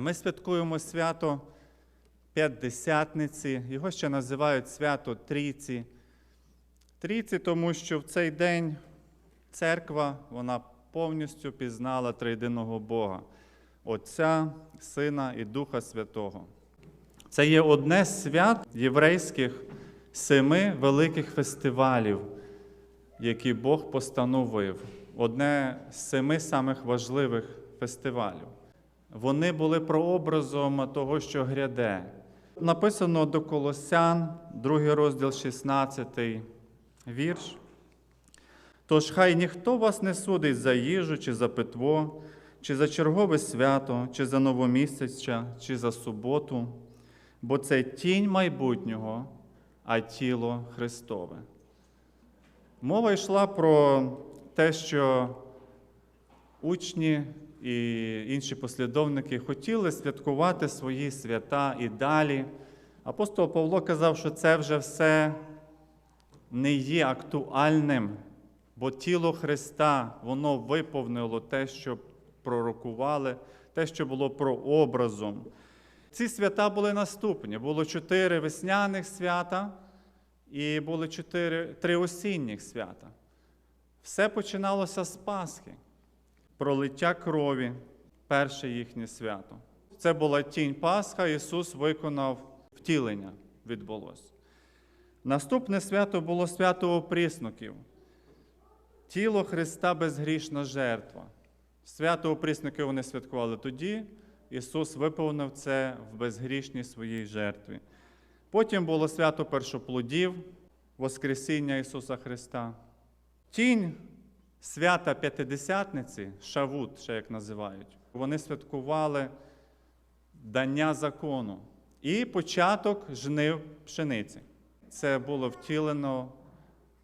Ми святкуємо свято П'ятдесятниці, його ще називають свято Трійці. Трійці, тому що в цей день церква вона повністю пізнала триєдиного Бога, Отця, Сина і Духа Святого. Це є одне з свят єврейських семи великих фестивалів, які Бог постановив. Одне з семи самих важливих фестивалів. Вони були прообразом того, що гряде. Написано до Колосян, другий розділ, 16 вірш. Тож хай ніхто вас не судить за їжу, чи за питво, чи за чергове свято, чи за новомісяця, чи за суботу, бо це тінь майбутнього, а тіло Христове. Мова йшла про те, що учні і інші послідовники хотіли святкувати свої свята і далі. Апостол Павло казав, що це вже все не є актуальним, бо тіло Христа воно виповнило те, що пророкували, те, що було прообразом. Ці свята були наступні. Було чотири весняних свята і були чотири, три осінніх свята. Все починалося з Пасхи пролиття крові, перше їхнє свято. Це була тінь Пасха, Ісус виконав втілення відбулося. Наступне свято було свято опріснуків. Тіло Христа безгрішна жертва. Свято опріснуків вони святкували тоді. Ісус виповнив це в безгрішній своїй жертві. Потім було свято першоплодів, Воскресіння Ісуса Христа. Тінь свята П'ятидесятниці, Шавут, ще як називають, вони святкували дання закону і початок жнив пшениці. Це було втілено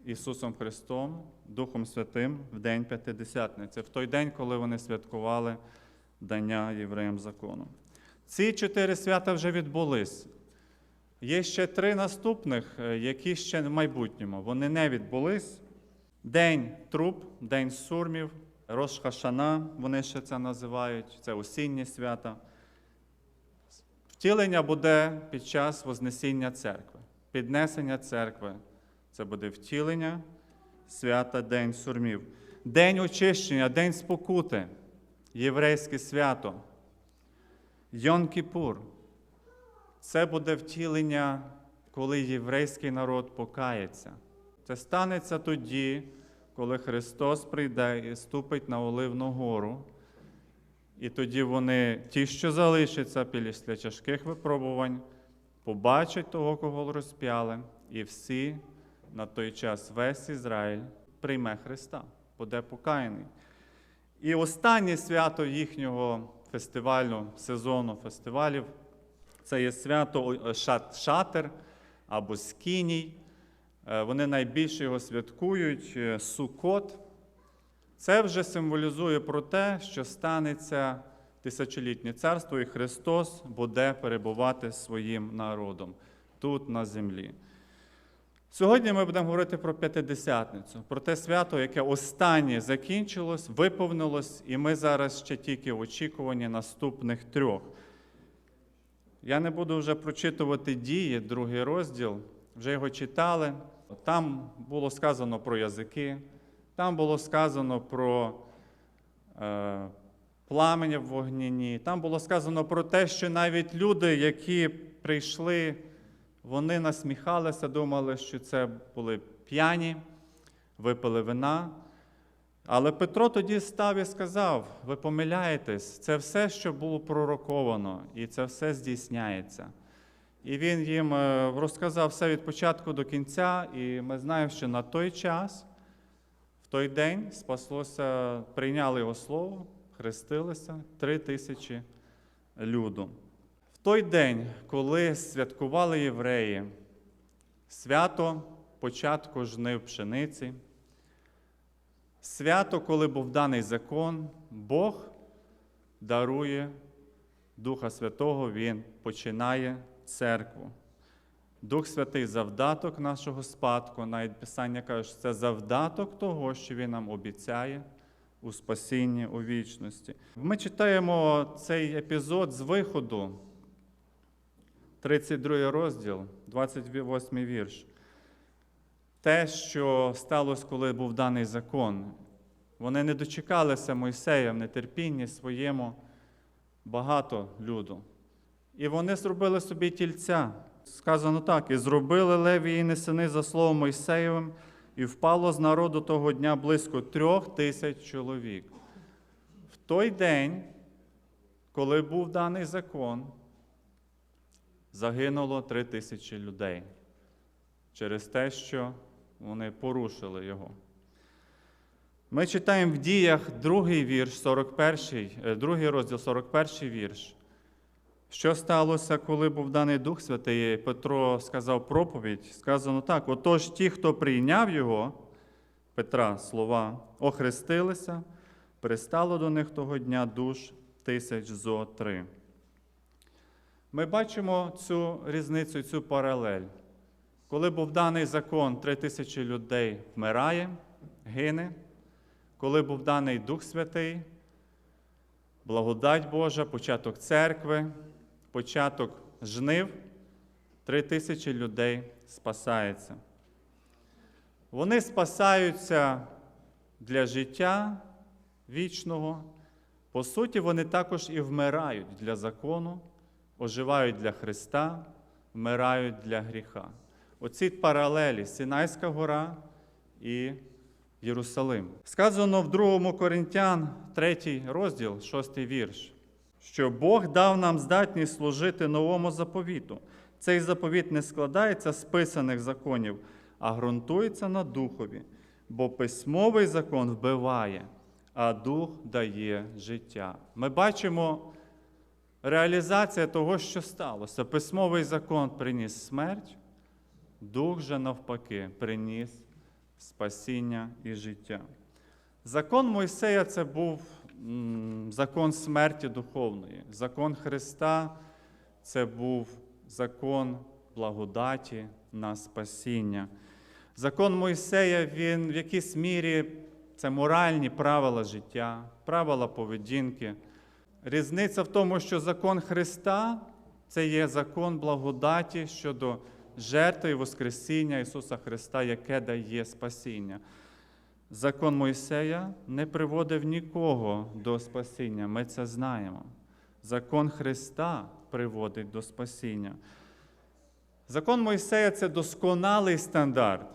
Ісусом Христом, Духом Святим в день П'ятидесятниці, в той день, коли вони святкували дання євреям закону. Ці чотири свята вже відбулись. Є ще три наступних, е, які ще в майбутньому. Вони не відбулись. День труп, день сурмів, Рошхашана, вони ще це називають, це осінні свята. Втілення буде під час Вознесіння церкви. Піднесення церкви це буде втілення, свята День сурмів. День очищення, День спокути, єврейське свято. Йон-Кіпур. Це буде втілення, коли єврейський народ покається. Це станеться тоді, коли Христос прийде і ступить на Оливну гору. І тоді вони, ті, що залишаться після тяжких випробувань, побачать того, кого розп'яли, і всі на той час весь Ізраїль прийме Христа, буде покаяний. І останнє свято їхнього фестивалю, сезону фестивалів це є свято Шат- Шатер або Скіній. Е, Вони найбільше його святкують е, Сукот. Це вже символізує про те, що станеться тисячолітнє царство, і Христос буде перебувати своїм народом тут на землі. Сьогодні ми будемо говорити про П'ятидесятницю, про те свято, яке останнє закінчилось, виповнилось, і ми зараз ще тільки в очікуванні наступних трьох. Я не буду вже прочитувати дії, другий розділ, вже його читали. Там було сказано про язики, там було сказано про е, пламення в вогняні, там було сказано про те, що навіть люди, які прийшли, вони насміхалися, думали, що це були п'яні, випили вина. Але Петро тоді став і сказав: ви помиляєтесь, це все, що було пророковано, і це все здійсняється. І він їм е, розказав все від початку до кінця, і ми знаємо, що на той час, в той день, спаслося, прийняли його слово, хрестилися три тисячі люду. В той день, коли святкували євреї свято початку жнив пшениці, свято, коли був даний закон, Бог дарує Духа Святого, Він починає церкву. Дух Святий завдаток нашого спадку, навіть Писання каже, що це завдаток того, що Він нам обіцяє у спасінні у вічності. Ми читаємо цей епізод з виходу, 32 розділ, 28 вірш. Те, що сталося, коли був даний закон. Вони не дочекалися Мойсея в нетерпінні своєму багато люду. І вони зробили собі тільця. Сказано так: і зробили Левії сини за словом Мойсеєвим, і впало з народу того дня близько трьох тисяч чоловік. В той день, коли був даний закон, загинуло три тисячі людей через те, що вони порушили його. Ми читаємо в діях другий вірш, 41, е, другий розділ, 41 вірш. Що сталося, коли був даний Дух Святий? Петро сказав проповідь. Сказано так: отож, ті, хто прийняв його, Петра, слова, охрестилися, пристало до них того дня душ тисяч зо три. Ми бачимо цю різницю, цю паралель. Коли був даний закон, три тисячі людей вмирає, гине. Коли був даний Дух Святий, благодать Божа, початок церкви, початок жнив, три тисячі людей спасається. Вони спасаються для життя вічного. По суті, вони також і вмирають для закону, оживають для Христа, вмирають для гріха. Оці паралелі Сінайська гора і Єрусалим. Сказано в 2 Коринтян, 3 розділ, 6 вірш, що Бог дав нам здатність служити новому заповіту. Цей заповіт не складається з писаних законів, а ґрунтується на духові, бо письмовий закон вбиває, а дух дає життя. Ми бачимо реалізація того, що сталося. Письмовий закон приніс смерть, дух же навпаки приніс спасіння і життя. Закон Мойсея це був закон смерті духовної. Закон Христа це був закон благодаті на спасіння. Закон Мойсея, він в якійсь мірі це моральні правила життя, правила поведінки. Різниця в тому, що закон Христа це є закон благодаті щодо жертви і Воскресіння Ісуса Христа, яке дає спасіння. Закон Мойсея не приводив нікого до спасіння, ми це знаємо. Закон Христа приводить до спасіння. Закон Мойсея це досконалий стандарт,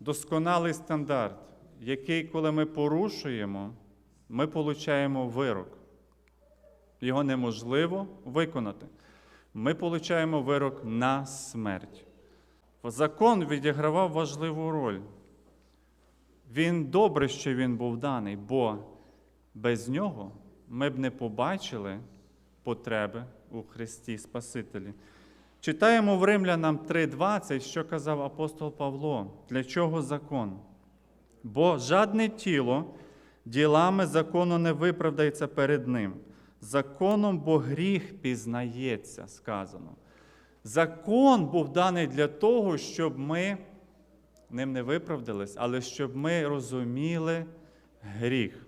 досконалий стандарт, який, коли ми порушуємо, ми получаємо вирок. Його неможливо виконати. Ми получаємо вирок на смерть. Закон відігравав важливу роль. Він добре, що він був даний, бо без нього ми б не побачили потреби у Христі Спасителі. Читаємо в Римлянам 3:20, що казав апостол Павло. Для чого закон? Бо жадне тіло ділами закону не виправдається перед ним. Законом бо гріх пізнається, сказано. Закон був даний для того, щоб ми ним не виправдались, але щоб ми розуміли гріх.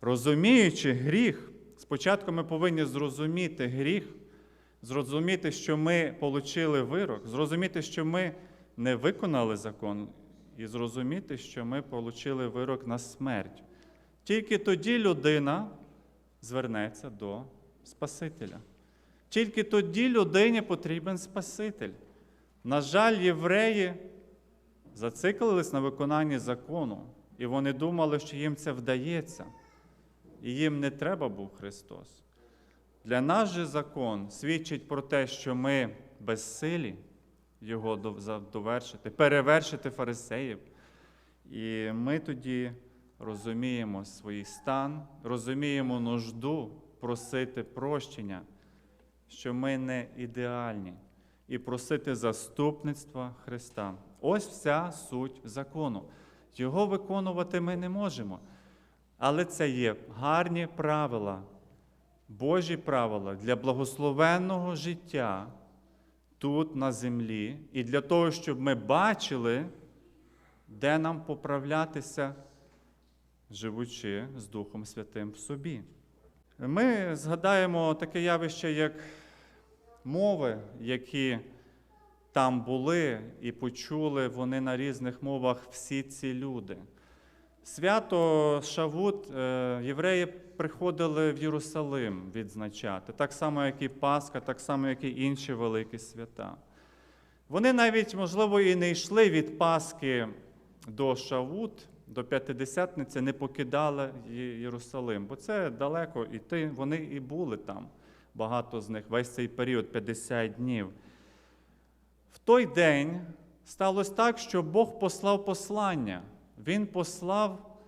Розуміючи гріх, спочатку ми повинні зрозуміти гріх, зрозуміти, що ми отримали вирок, зрозуміти, що ми не виконали закон, і зрозуміти, що ми отримали вирок на смерть. Тільки тоді людина звернеться до Спасителя. Тільки тоді людині потрібен Спаситель. На жаль, євреї зациклились на виконанні закону, і вони думали, що їм це вдається, і їм не треба був Христос. Для нас же закон свідчить про те, що ми безсилі його довершити, перевершити фарисеїв. І ми тоді розуміємо свій стан, розуміємо нужду просити прощення, що ми не ідеальні, і просити заступництва Христа. Ось вся суть закону. Його виконувати ми не можемо. Але це є гарні правила, Божі правила для благословенного життя тут на землі, і для того, щоб ми бачили, де нам поправлятися живучи з Духом Святим в собі. Ми згадаємо таке явище, як мови, які там були і почули вони на різних мовах всі ці люди. Свято Шавут е, євреї приходили в Єрусалим відзначати, так само, як і Пасха, так само, як і інші великі свята. Вони навіть, можливо, і не йшли від Пасхи до Шавут, до П'ятидесятниці, не покидали Єрусалим, бо це далеко іти. Вони і були там, багато з них, весь цей період 50 днів. В той день сталося так, що Бог послав послання. Він послав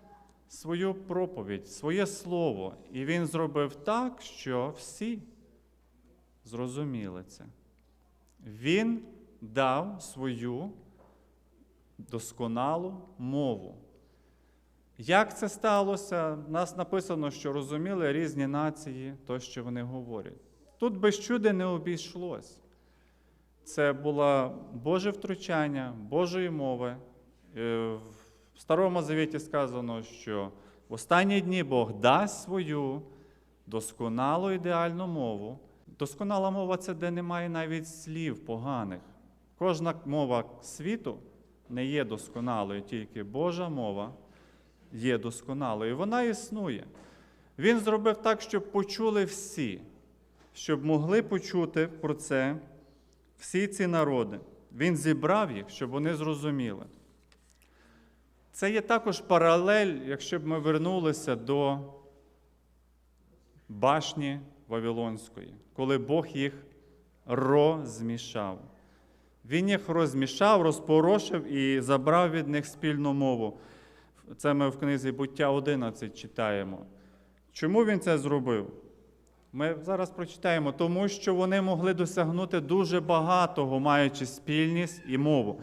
свою проповідь, своє слово, і він зробив так, що всі зрозуміли це. Він дав свою досконалу мову. Як це сталося? У нас написано, що розуміли різні нації, то, що вони говорять. Тут без чуда не обійшлось. Це було Боже втручання, Божої мови. Е, В Старому Завіті сказано, що в останні дні Бог дасть свою досконалу ідеальну мову. Досконала мова це де немає навіть слів поганих. Кожна мова світу не є досконалою, тільки Божа мова є досконалою. Вона існує. Він зробив так, щоб почули всі, щоб могли почути про це всі ці народи. Він зібрав їх, щоб вони зрозуміли. Це є також паралель, якщо б ми вернулися до башні Вавилонської, коли Бог їх розмішав. Він їх розмішав, розпорошив і забрав від них спільну мову. Це ми в книзі Буття 11 читаємо. Чому він це зробив? Ми зараз прочитаємо, тому що вони могли досягнути дуже багатого, маючи спільність і мову.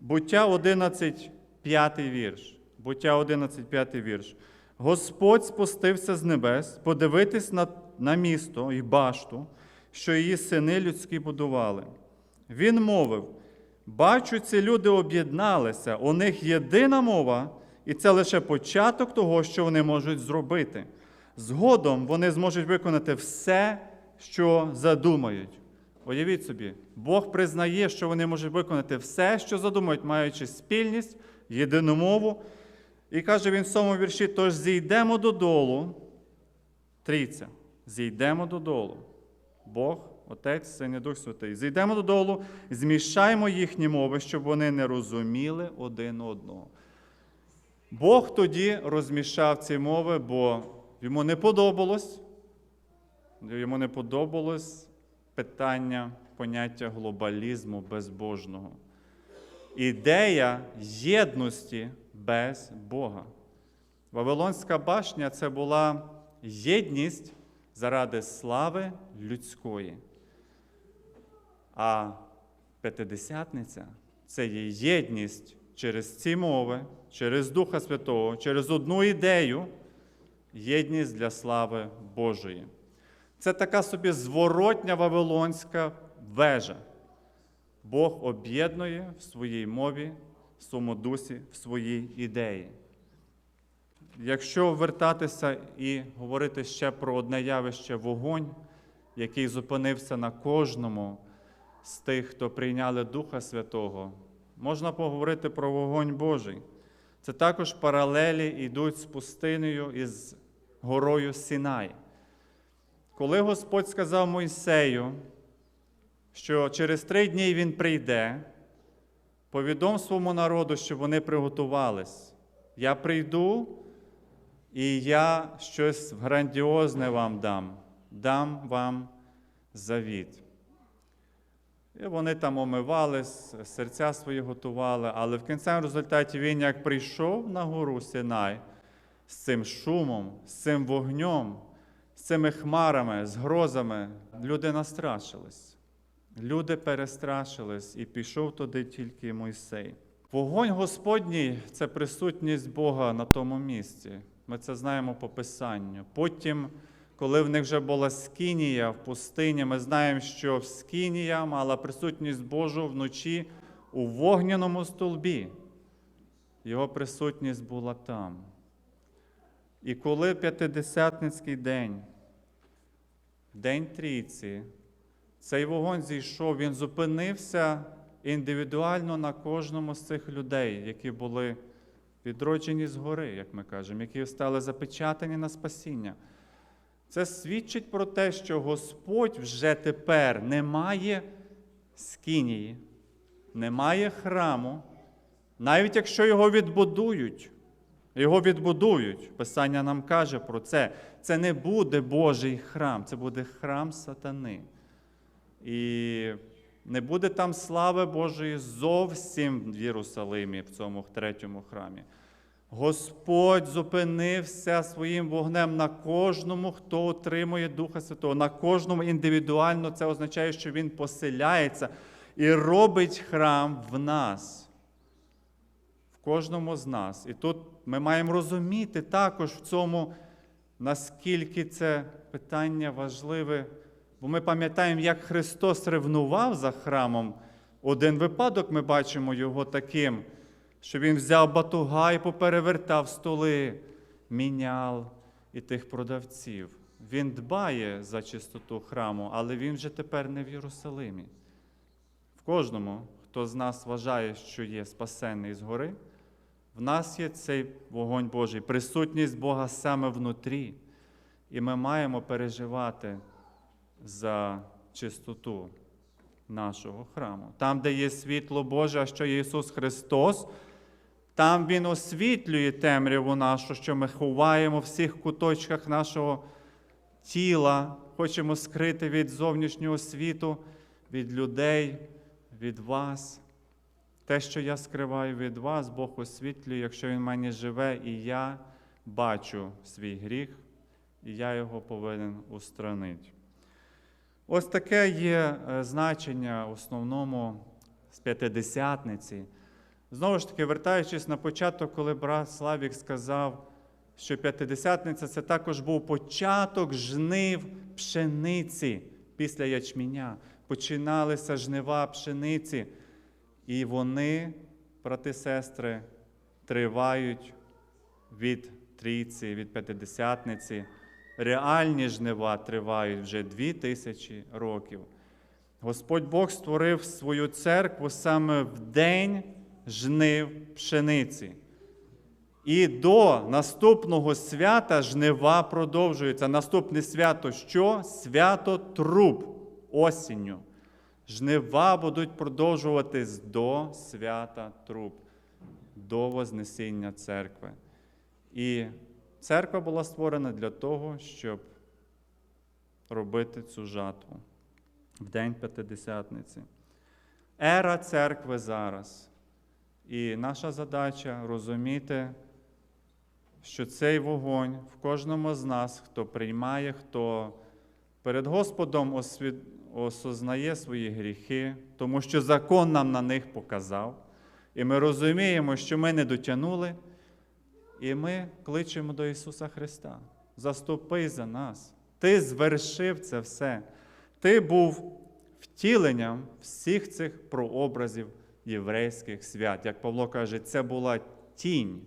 Буття 11, 5 вірш. Буття 11, 5 вірш. Господь спустився з небес подивитись на, на місто і башту, що її сини людські будували. Він мовив: бачу, ці люди об'єдналися, у них єдина мова, і це лише початок того, що вони можуть зробити. Згодом вони зможуть виконати все, що задумають. Уявіть собі, Бог признає, що вони можуть виконати все, що задумають, маючи спільність, єдину мову. І каже він в цьому вірші: тож зійдемо додолу, трійця, зійдемо додолу. Бог, Отець, Син і Дух Святий. Зійдемо додолу, змішаємо їхні мови, щоб вони не розуміли один одного. Бог тоді розмішав ці мови, бо йому не подобалось, йому не подобалось питання поняття глобалізму безбожного. Ідея єдності без Бога. Вавилонська башня це була єдність заради слави людської. А П'ятидесятниця це є єдність через ці мови, через Духа Святого, через одну ідею, єдність для слави Божої. Це така собі зворотня Вавилонська вежа. Бог об'єднує в своїй мові, в своєму дусі, в своїй ідеї. Якщо вертатися і говорити ще про одне явище вогонь, який зупинився на кожному з тих, хто прийняли Духа Святого, можна поговорити про вогонь Божий. Це також паралелі йдуть з пустинею і з горою Сінай. Коли Господь сказав Мойсею, що через три дні він прийде, повідом своєму народу, щоб вони приготувались. Я прийду, і я щось грандіозне вам дам, дам вам завіт. І вони там омивались, серця свої готували, але в кінцевому результаті він як прийшов на гору Синай з цим шумом, з цим вогнем, з цими хмарами, з грозами, люди настрашились. Люди перестрашились, і пішов туди тільки Мойсей. Вогонь Господній це присутність Бога на тому місці. Ми це знаємо по Писанню. Потім, коли в них вже була скинія в пустині, ми знаємо, що скинія мала присутність Божу вночі у вогняному столбі. Його присутність була там. І коли п'ятидесятницький день, день трійці, цей вогонь зійшов, він зупинився індивідуально на кожному з цих людей, які були відроджені згори, як ми кажемо, які стали запечатані на спасіння. Це свідчить про те, що Господь вже тепер не має скинії, немає храму, навіть якщо його відбудують, його відбудують. Писання нам каже про це. Це не буде Божий храм, це буде храм сатани. І не буде там слави Божої зовсім в Єрусалимі, в цьому третьому храмі. Господь зупинився своїм вогнем на кожному, хто отримує Духа Святого, на кожному індивідуально. Це означає, що Він поселяється і робить храм в нас, в кожному з нас. І тут ми маємо розуміти також в цьому, наскільки це питання важливе. Бо ми пам'ятаємо, як Христос ревнував за храмом. Один випадок ми бачимо його таким, що Він взяв батуга і поперевертав столи, мінял і тих продавців. Він дбає за чистоту храму, але він вже тепер не в Єрусалимі. В кожному, хто з нас вважає, що є спасенний згори, в нас є цей вогонь Божий, присутність Бога саме внутрі. І ми маємо переживати за чистоту нашого храму. Там, де є світло Боже, а що є Ісус Христос, там Він освітлює темряву нашу, що ми ховаємо в всіх куточках нашого тіла, хочемо скрити від зовнішнього світу, від людей, від вас. Те, що я скриваю від вас, Бог освітлює, якщо Він в мені живе, і я бачу свій гріх, і я його повинен устранити. Ось таке є е, значення в основному з п'ятидесятниці. Знову ж таки, вертаючись на початок, коли брат Славік сказав, що п'ятидесятниця це також був початок жнив пшениці після ячменя. Починалися жнива пшениці, і вони, брати сестри, тривають від трійці, від п'ятидесятниці. Реальні жнива тривають вже дві тисячі років. Господь Бог створив свою церкву саме в день жнив пшениці. І до наступного свята жнива продовжуються. Наступне свято що? Свято труб осінню. Жнива будуть продовжуватись до свята труб, до Вознесіння церкви. І церква була створена для того, щоб робити цю жатву в День П'ятидесятниці. Ера церкви зараз. І наша задача розуміти, що цей вогонь в кожному з нас, хто приймає, хто перед Господом освід... осознає свої гріхи, тому що закон нам на них показав. І ми розуміємо, що ми не дотягнули, і ми кличемо до Ісуса Христа. Заступи за нас. Ти звершив це все. Ти був втіленням всіх цих прообразів єврейських свят. Як Павло каже, це була тінь,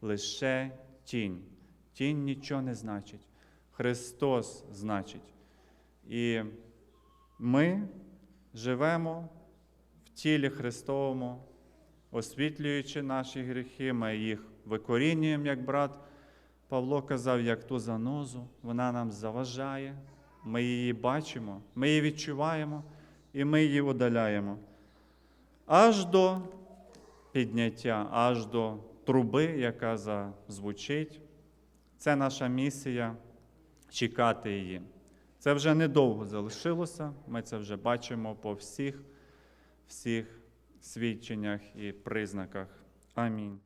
лише тінь. Тінь нічого не значить. Христос значить. І ми живемо в тілі Христовому, освітлюючи наші гріхи, ми їх викорінюємо, як брат Павло казав, як ту занозу, вона нам заважає, ми її бачимо, ми її відчуваємо і ми її удаляємо. Аж до підняття, аж до труби, яка зазвучить. Це наша місія чекати її. Це вже недовго залишилося, ми це вже бачимо по всіх, всіх свідченнях і признаках. Амінь.